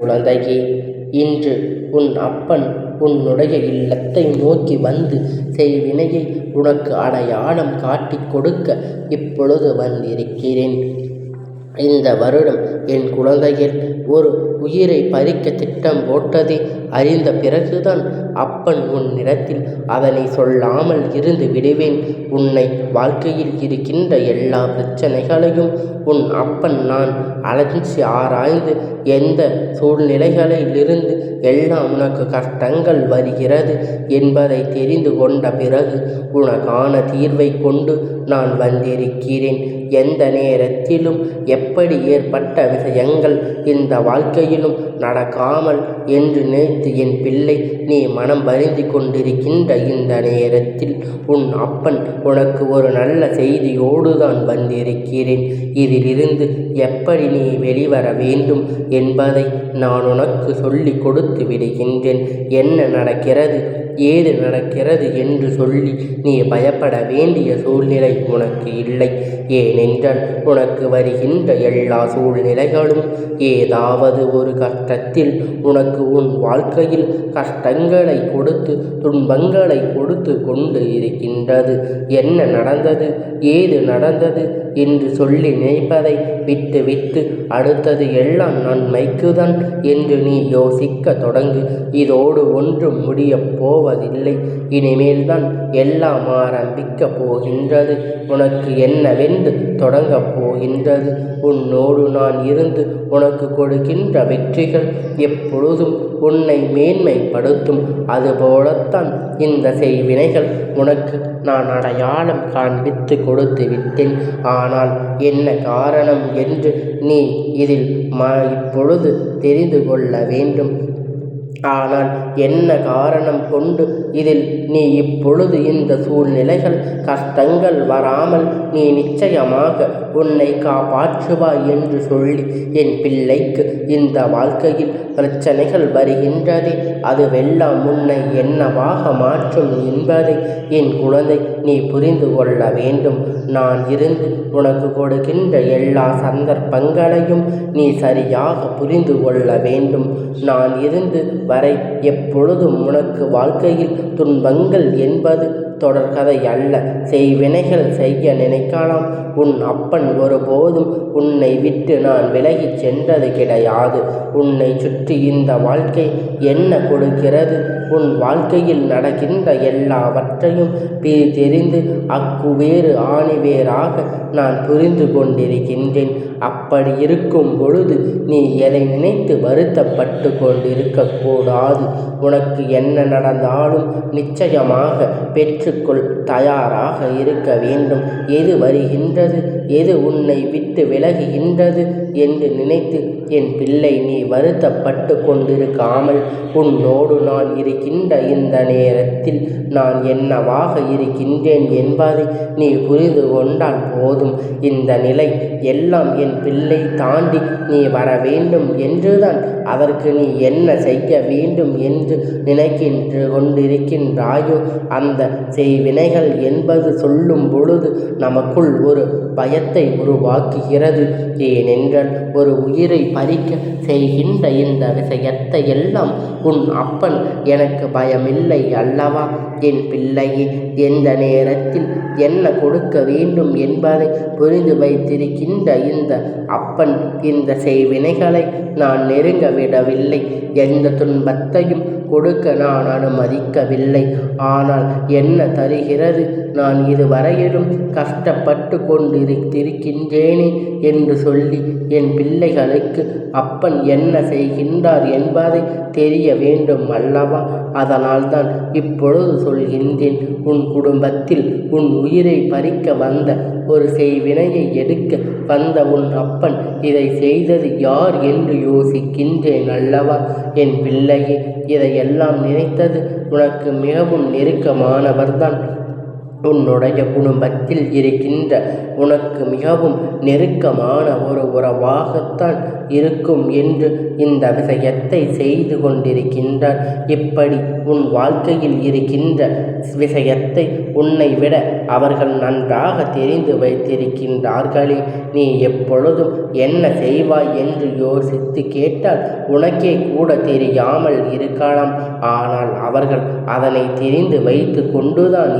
குழந்தையே இன்று உன் அப்பன் உன்னுடைய இல்லத்தை நோக்கி வந்து செய்வினையை உனக்கு அடையாளம் காட்டிக் கொடுக்க இப்பொழுது வந்திருக்கிறேன். இந்த வருடம் என் குழந்தையில் ஒரு உயிரை பறிக்க திட்டம் போட்டதே. அறிந்த பிறகுதான் அப்பன் உன்னிடத்தில் அதனை சொல்லாமல் இருந்து விடுவேன். உன்னை வாழ்க்கையில் இருக்கின்ற எல்லா பிரச்சனைகளையும் உன் அப்பன் நான் அலஞ்சி ஆராய்ந்து எந்த சூழ்நிலைகளிலிருந்து எல்லாம் உனக்கு கஷ்டங்கள் வருகிறது என்பதை தெரிந்து கொண்ட பிறகு உனக்கான தீர்வை கொண்டு நான் வந்திருக்கிறேன். எந்த நேரத்திலும் எப்படி ஏற்பட்ட விஷயங்கள் இந்த வாழ்க்கையிலும் நடக்காமல் என்று நினைத்து என் பிள்ளை நீ மனம் வருந்தி கொண்டிருக்கின்ற இந்த நேரத்தில் உன் அப்பன் உனக்கு ஒரு நல்ல செய்தியோடு தான் வந்திருக்கிறேன். இதிலிருந்து எப்படி நீ வெளிவர வேண்டும் என்பதை நான் உனக்கு சொல்லிக் கொடுத்து விடுகின்றேன். என்ன நடக்கிறது? ஏது நடக்கிறது என்று சொல்லி நீ பயப்பட வேண்டிய சூழ்நிலை உனக்கு இல்லை. ஏனென்றால் உனக்கு வருகின்ற எல்லா சூழ்நிலைகளும் ஏதாவது ஒரு கஷ்டத்தில் உனக்கு உன் வாழ்க்கையில் கஷ்டங்களை கொடுத்து துன்பங்களை கொடுத்து கொண்டு இருக்கின்றது. என்ன நடந்தது ஏது நடந்தது என்று சொல்லி நினைப்பதை விட்டு விட்டு அடுத்தது எல்லாம் நன்மைக்குதான் என்று நீ யோசிக்க தொடங்கு. இதோடு ஒன்றும் முடியப் போவதில்லை. இனிமேல்தான் எல்லாம் ஆரம்பிக்கப் போகின்றது. உனக்கு என்னவென்று தொடங்கப் போகின்றது. உன்னோடு நான் இருந்து உனக்கு கொடுக்கின்ற வெற்றிகள் எப்பொழுதும் உன்னை மேன்மைப்படுத்தும். அதுபோலத்தான் இந்த செய்வினைகள் உனக்கு நான் அடையாளம் காண்பித்து கொடுத்து விட்டேன். ஆனால் என்ன காரணம் என்று நீ இதில் ம இப்பொழுது தெரிந்து கொள்ள வேண்டும். ஆனால் என்ன காரணம் கொண்டு இதில் நீ இப்பொழுது இந்த சூழ்நிலைகள் கஷ்டங்கள் வராமல் நீ நிச்சயமாக உன்னை காப்பாற்றுவாய் என்று சொல்லி என் பிள்ளைக்கு இந்த வாழ்க்கையில் பிரச்சனைகள் வருகின்றதே. அதுவெல்லாம் உன்னை என்னவாக மாற்றும் என்பதை என் குழந்தை நீ புரிந்து கொள்ள வேண்டும். நான் இருந்து உனக்கு கொடுக்கின்ற எல்லா சந்தர்ப்பங்களையும் நீ சரியாக புரிந்து கொள்ள வேண்டும். நான் இருந்து வரை எப்பொழுதும் உனக்கு வாழ்க்கையில் துன்பங்கள் என்பது தொடர்கதை அல்ல. செய்வினைகள் செய்ய நினைக்கலாம். உன் அப்பன் ஒருபோதும் உன்னை விட்டு நான் விலகிச் சென்றது கிடையாது. உன்னை சுற்றி இந்த வாழ்க்கை என்ன கொடுக்கிறது? உன் வாழ்க்கையில் நடக்கின்ற எல்லாவற்றையும் தெரிந்து அக்குவேறு ஆணிவேராக நான் புரிந்து கொண்டிருக்கின்றேன். அப்படி இருக்கும் பொழுது நீ எதை நினைத்து வருத்தப்பட்டு கொண்டிருக்கக்கூடாது உனக்கு என்ன நடந்தாலும் நிச்சயமாக பெற்றுக்கொள் தயாராக இருக்க வேண்டும். எது வருகின்றது எது உன்னை விட்டு விலகுகின்றது என்று நினைத்து என் பிள்ளை நீ வருத்தப்பட்டு கொண்டிருக்காமல் உன்னோடு நான் இருக்கின்ற இந்த நேரத்தில் நான் என்னவாக இருக்கின்றேன் என்பதை நீ புரிந்து கொண்டால் போதும். இந்த நிலை எல்லாம் என் பிள்ளை தாண்டி நீ வர வேண்டும் என்றுதான் அதற்கு நீ என்ன செய்ய வேண்டும் என்று நினைக்கின்று கொண்டிருக்கின்றாயோ? அந்த செய்வினைகள் என்பது சொல்லும் பொழுது நமக்குள் ஒரு பயத்தை உருவாக்குகிறது. ஏனென்றால் ஒரு உயிரை பறிக்க செய்கின்ற இந்த விஷயத்தை எல்லாம் உன் அப்பன் எனக்கு பயமில்லை அல்லவா? என் பிள்ளையே எந்த நேரத்தில் என்ன கொடுக்க வேண்டும் என்பதை புரிந்து வைத்திருக்கின்ற இந்த அப்பன் இந்த செய்வினைகளை நான் நெருங்க விடவில்லை. எந்த துன்பத்தையும் கொடுக்க நான் அனுமதிக்கவில்லை. ஆனால் என்ன தருகிறது? நான் இதுவரையிலும் கஷ்டப்பட்டு கொண்டிருக்கின்றேனே என்று சொல்லி என் பிள்ளைகளுக்கு அப்பன் என்ன செய்கின்றார் என்பதை தெரிய வேண்டும் அல்லவா? அதனால்தான் இப்பொழுது சொல்கின்றேன். உன் குடும்பத்தில் உன் உயிரை பறிக்க வந்த ஒரு செய்வினையை எடுக்க வந்த உன் அப்பன் இதை செய்தது யார் என்று யோசிக்கின்றேன் அல்லவா? என் பிள்ளையே இதையெல்லாம் நினைத்தது உனக்கு மிகவும் நெருக்கமானவர்தான். உன்னுடைய குடும்பத்தில் இருக்கின்ற உனக்கு மிகவும் நெருக்கமான ஒரு உறவாகத்தான் இருக்கும் என்று இந்த விஷயத்தை செய்து கொண்டிருக்கின்றார். இப்படி உன் வாழ்க்கையில் இருக்கின்ற விஷயத்தை உன்னை விட அவர்கள் நன்றாக தெரிந்து வைத்திருக்கின்றார்களே. நீ எப்பொழுதும் என்ன செய்வாய் என்று யோசித்து கேட்டால் உனக்கே கூட தெரியாமல் இருக்கலாம். ஆனால் அவர்கள் அதனை தெரிந்து வைத்து கொண்டுதான்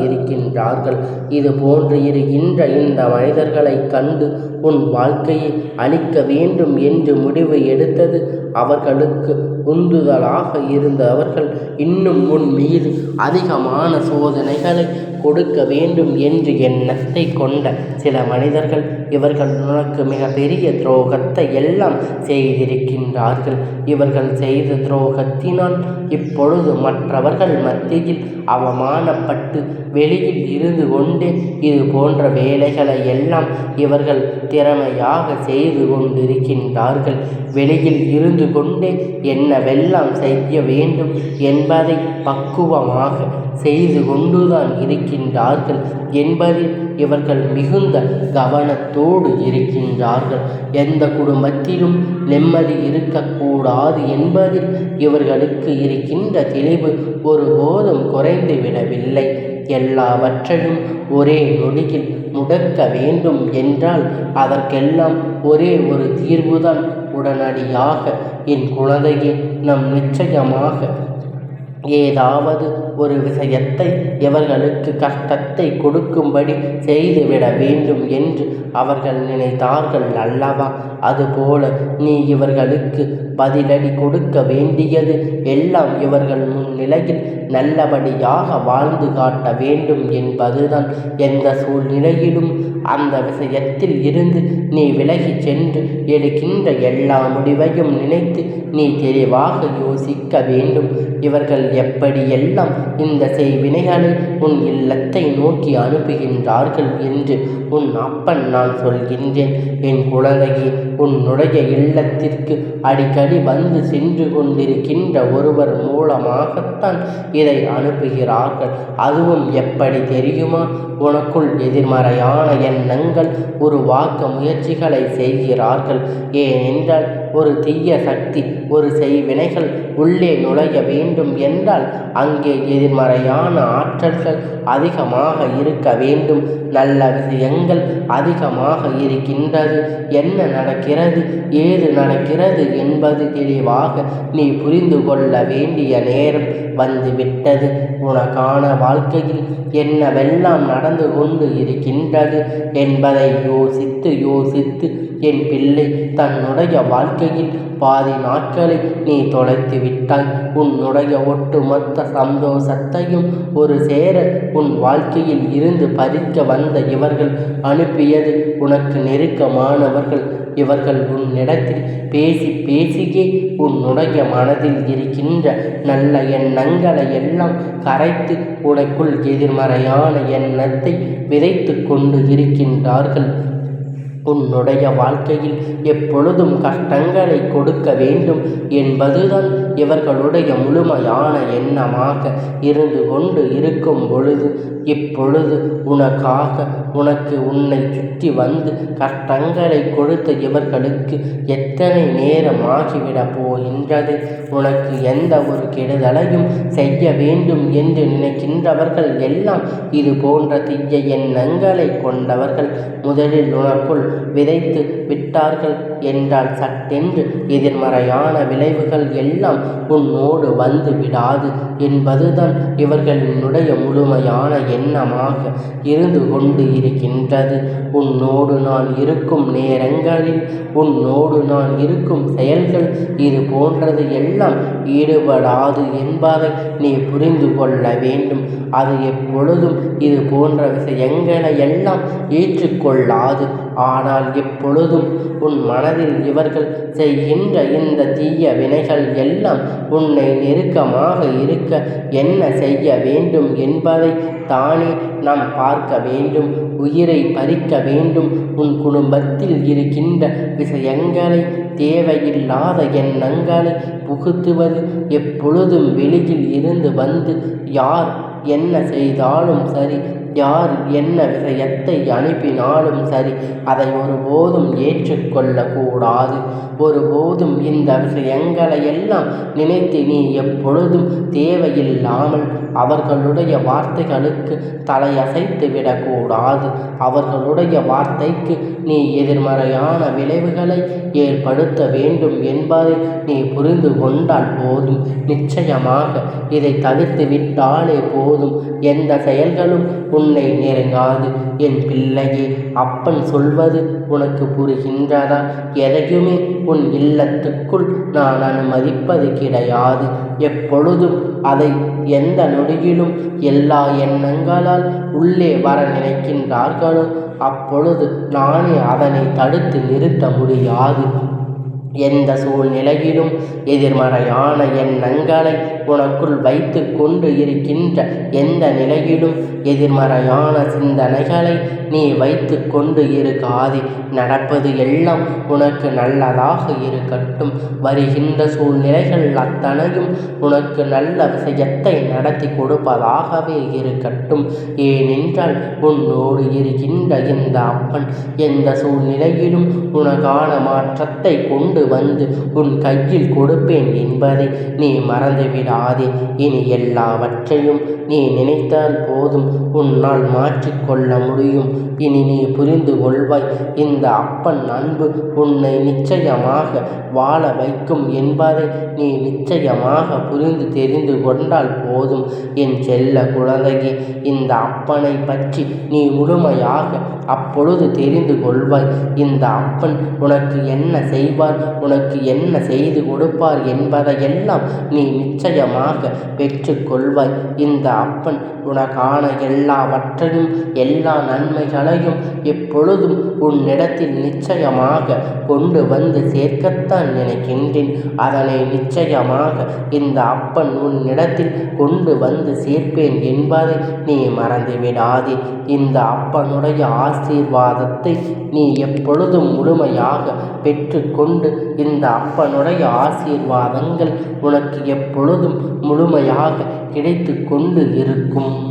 இருக்கின்றார்கள் இது போன்று இருக்கின்ற இந்த மனிதர்களை கண்டு உன் வாழ்க்கையை அழிக்க வேண்டும் என்று முடிவு எடுத்தது அவர்களுக்கு உந்துதலாக இருந்த அவர்கள் இன்னும் உன் மீது அதிகமான சோதனைகளை கொடுக்க வேண்டும் என்று எண்ணத்தை கொண்ட சில மனிதர்கள் இவர்கள் உனக்கு மிக பெரிய துரோகத்தை எல்லாம் செய்திருக்கின்றார்கள். இவர்கள் செய்த துரோகத்தினால் இப்பொழுது மற்றவர்கள் மத்தியில் அவமானப்பட்டு வெளியில் இருந்து கொண்டு இது போன்ற வேலைகளை எல்லாம் இவர்கள் திறமையாக செய்து கொண்டிருக்கின்றார்கள். வெளியில் இருந்து கொண்டே என்னவெல்லாம் செய்ய வேண்டும் என்பதை பக்குவமாக செய்து கொண்டுதான் இருக்கின்றார்கள். என்பதில் இவர்கள் மிகுந்த கவனத்தோடு இருக்கின்றார்கள். எந்த குடும்பத்திலும் நிம்மதி இருக்கக்கூடாது என்பதில் இவர்களுக்கு இருக்கின்ற தெளிவு ஒருபோதும் குறைந்து விடவில்லை எல்லாவற்றையும் ஒரே நொடியில் முடக்க வேண்டும் என்றால் அதற்கெல்லாம் ஒரே ஒரு தீர்வுதான் உடனடியாக. என் குழந்தையை நம் நிச்சயமாக ஏதாவது ஒரு விஷயத்தை இவர்களுக்கு கஷ்டத்தை கொடுக்கும்படி செய்துவிட வேண்டும் என்று அவர்கள் நினைத்தார்கள் அல்லவா? அதுபோல நீ இவர்களுக்கு பதிலடி கொடுக்க வேண்டியது எல்லாம் இவர்கள் முன்னிலையில் நல்லபடியாக வாழ்ந்து காட்ட வேண்டும் என்பதுதான் எந்த சூழ்நிலையிலும் அந்த விஷயத்தில் இருந்து நீ விலகி சென்று எடுக்கின்ற எல்லா முடிவையும் நினைத்து நீ தெளிவாக யோசிக்க வேண்டும். இவர்கள் எப்படியெல்லாம் இந்த செய்வினைகளை உன் இல்லத்தை நோக்கி அனுப்புகின்றார்கள் என்று உன் அப்பன் நான் சொல்கின்றேன். என் குழந்தையே உன்னுடைய இல்லத்திற்கு அடிக்கடி வந்து சென்று கொண்டிருக்கின்ற ஒருவர் மூலமாகத்தான் இதை அனுப்புகிறார்கள். அதுவும் எப்படி தெரியுமா? உனக்குள் எதிர்மறையான எண்ணங்கள் உருவாக்க முயற்சிகளை செய்கிறார்கள். ஏனென்றால் ஒரு தீய சக்தி ஒரு செய்வினைகள் உள்ளே நுழைய வேண்டும் என்றால் அங்கே எதிர்மறையான ஆற்றல்கள் அதிகமாக இருக்க வேண்டும். நல்ல விஷயங்கள் அதிகமாக இருக்கின்றது. என்ன நடக்கிறது ஏது நடக்கிறது என்பது தெளிவாக நீ புரிந்து கொள்ள வேண்டிய நேரம் வந்துவிட்டது. உனக்கான வாழ்க்கையில் என்னவெல்லாம் நடந்து கொண்டு இருக்கின்றது என்பதை யோசித்து யோசித்து என் பிள்ளை தன்னுடைய வாழ்க்கையில் பாதி நாட்களை நீ தொலைத்து விட்டாய். உன்னுடைய ஒட்டுமொத்த சந்தோஷத்தையும் ஒரு சேர உன் வாழ்க்கையில் இருந்து பறிக்க வந்த இவர்கள் அனுப்பியது உனக்கு நெருக்கமானவர்கள். இவர்கள் உன்னிடத்தில் பேசி பேசியே உன்னுடைய மனதில் இருக்கின்ற நல்ல எண்ணங்களை எல்லாம் கரைத்து உனக்குள் எதிர்மறையான எண்ணத்தை விதைத்து கொண்டு இருக்கின்றார்கள். உன்னுடைய வாழ்க்கையில் எப்பொழுதும் கஷ்டங்களை கொடுக்க வேண்டும் என்பதுதான் இவர்களுடைய முழுமையான எண்ணமாக இருந்து கொண்டு இருக்கும் பொழுது இப்பொழுது உனக்காக உனக்கு உன்னை சுற்றி வந்து கஷ்டங்களை கொடுத்த இவர்களுக்கு எத்தனை நேரம் ஆகிவிடப் போகின்றது? உனக்கு எந்த ஒரு கெடுதலையும் செய்ய வேண்டும் என்று நினைக்கின்றவர்கள் எல்லாம் இது போன்ற தீய எண்ணங்களை கொண்டவர்கள். முதலில் உனக்குள் விதைத்து விட்டார்கள். என்றால் சட்டென்று எதிர்மறையான விளைவுகள் எல்லாம் உன்னோடு வந்து விடாது என்பதுதான் இவர்களினுடைய முழுமையான எண்ணமாக இருந்து கொண்டு இருக்கின்றது. உன்னோடு நான் இருக்கும் நேரங்களில் உன்னோடு நான் இருக்கும் செயல்கள் இது போன்றது எல்லாம் ஈடுபடாது என்பதை நீ புரிந்து கொள்ள வேண்டும். அது எப்பொழுதும் இது போன்ற விஷயங்களை எல்லாம் ஏற்றுக்கொள்ளாது. ஆனால் எப்பொழுதும் உன் மன மனதில் இவர்கள் செய்கின்ற இந்த தீய வினைகள் எல்லாம் உன்னை நெருக்கமாக இருக்க என்ன செய்ய வேண்டும் என்பதை தானே நாம் பார்க்க வேண்டும். உயிரை பறிக்க வேண்டும். உன் குடும்பத்தில் இருக்கின்ற விஷயங்களை தேவையில்லாத எண்ணங்களை புகுத்துவது எப்பொழுதும் வெளியில் இருந்து வந்து யார் என்ன செய்தாலும் சரி யார் என்ன விஷயத்தை அனுப்பினாலும் சரி அதை ஒருபோதும் ஏற்றுக்கொள்ளக்கூடாது. ஒருபோதும் இந்த விஷயங்களை எல்லாம் நினைத்து நீ எப்பொழுதும் தேவையில்லாமல் அவர்களுடைய வார்த்தைகளுக்கு தலையசைத்து விடக்கூடாது. அவர்களுடைய வார்த்தைக்கு நீ எதிர்மறையான விளைவுகளை ஏற்படுத்த வேண்டும் என்பதை நீ புரிந்து கொண்டால் போதும். நிச்சயமாக இதை தவிர்த்து விட்டாலே போதும். எந்த செயல்களும் உன்னை நெருங்காது. என் பிள்ளையே அப்பன் சொல்வது உனக்கு புரிகின்றதா? எதையுமே உன் இல்லத்துக்குள் நான் அனுமதிப்பது கிடையாது. எப்பொழுதும் அதை எந்த நொடியிலும் எல்லா எண்ணங்களால் உள்ளே வர நினைக்கின்றார்களோ அப்பொழுது நானே அதனை தடுத்து நிறுத்த முடியாது. எந்த சூழ்நிலையிலும் எதிர்மறையான எண்ணங்களை உனக்குள் வைத்து கொண்டு இருக்கின்ற எந்த நிலையிலும் எதிர்மறையான சிந்தனைகளை நீ வைத்து கொண்டு இருக்காதே. நடப்பது எல்லாம் உனக்கு நல்லதாக இருக்கட்டும். வருகின்ற சூழ்நிலைகள் அத்தனையும் உனக்கு நல்ல விஷயத்தை நடத்தி கொடுப்பதாகவே இருக்கட்டும். ஏனென்றால் உன்னோடு இருக்கின்ற இந்த அப்பன் எந்த சூழ்நிலையிலும் உனக்கான மாற்றத்தை கொண்டு வந்து உன் கையில் கொடுப்பேன் என்பதை நீ மறந்துவிடாதே. இனி எல்லாவற்றையும் நீ நினைத்தால் போதும். உன்னால் மாற்றிக்கொள்ள முடியும். இனி நீ புரிந்து கொள்வாய். இந்த அப்பன் அன்பு உன்னை நிச்சயமாக வாழ வைக்கும் என்பதை நீ நிச்சயமாக புரிந்து தெரிந்து கொண்டால் போதும். என் செல்ல குழந்தையே இந்த அப்பனை பற்றி நீ முழுமையாக அப்பொழுது தெரிந்து கொள்வாய். இந்த அப்பன் உனக்கு என்ன செய்வார்? உனக்கு என்ன செய்து கொடுப்பார் என்பதையெல்லாம் நீ நிச்சயமாக பெற்றுக்கொள்வாய். இந்த அப்பன் உனக்கான எல்லாவற்றையும் எல்லா நன்மைகளையும் எப்பொழுதும் உன்னிடத்தில் நிச்சயமாக கொண்டு வந்து சேர்க்கத்தான் நினைக்கின்றேன். அதனை நிச்சயமாக இந்த அப்பன் உன்னிடத்தில் கொண்டு வந்து சேர்ப்பேன் என்பதை நீ மறந்துவிடாதே. இந்த அப்பனுடைய ஆசீர்வாதத்தை நீ எப்பொழுதும் முழுமையாக பெற்றுக்கொண்டு இந்த அப்பனுடைய ஆசீர்வாதங்கள் உனக்கு எப்பொழுதும் முழுமையாக கிடைத்து கொண்டு இருக்கும்.